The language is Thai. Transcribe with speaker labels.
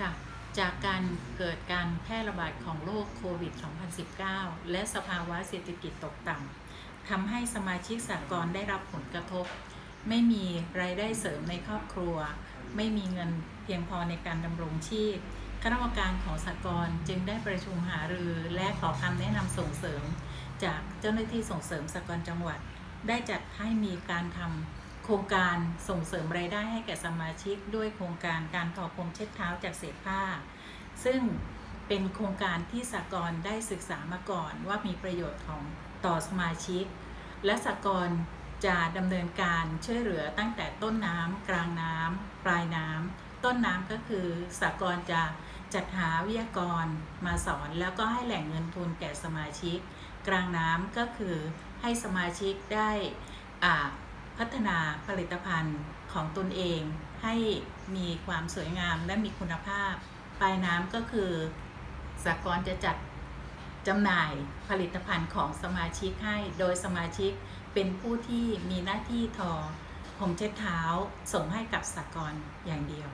Speaker 1: ค่ะจากการเกิดการแพร่ระบาดของโรคโควิด 2019 และสภาวะเศรษฐกิจตกต่ำทำให้สมาชิกสากลได้รับผลกระทบ ไม่มีรายได้เสริมในครอบครัว ไม่มีเงินเพียงพอในการดำรงชีพคณะกรรมการของสากลจึงได้ประชุมหารือและขอคำแนะนำส่งเสริม จากเจ้าหน้าที่ส่งเสริมสากลจังหวัด ได้จัดให้มีการทำ โครงการส่งเสริมรายได้ให้แก่สมาชิก ด้วยโครงการการทอพรมเช็ดเท้าจากเศษผ้า ซึ่งเป็นโครงการที่สากลได้ศึกษามาก่อนว่ามีประโยชน์ของต่อสมาชิก และสากลจะดำเนินการช่วยเหลือตั้งแต่ต้นน้ำกลางน้ำปลายน้ำต้นน้ำก็คือสากลจะจัดหาวิทยากรมาสอนแล้วก็ให้แหล่งเงินทุนแก่สมาชิก กลางน้ำก็คือให้สมาชิกได้อา พัฒนาผลิตภัณฑ์ของตนเองให้มีความสวยงามและมีคุณภาพ ปลายน้ำก็คือสากลจะจัดจำหน่ายผลิตภัณฑ์ของสมาชิกให้ โดยสมาชิกเป็นผู้ที่มีหน้าที่ทอผมเช็ดเท้าส่งให้กับสากลอย่างเดียว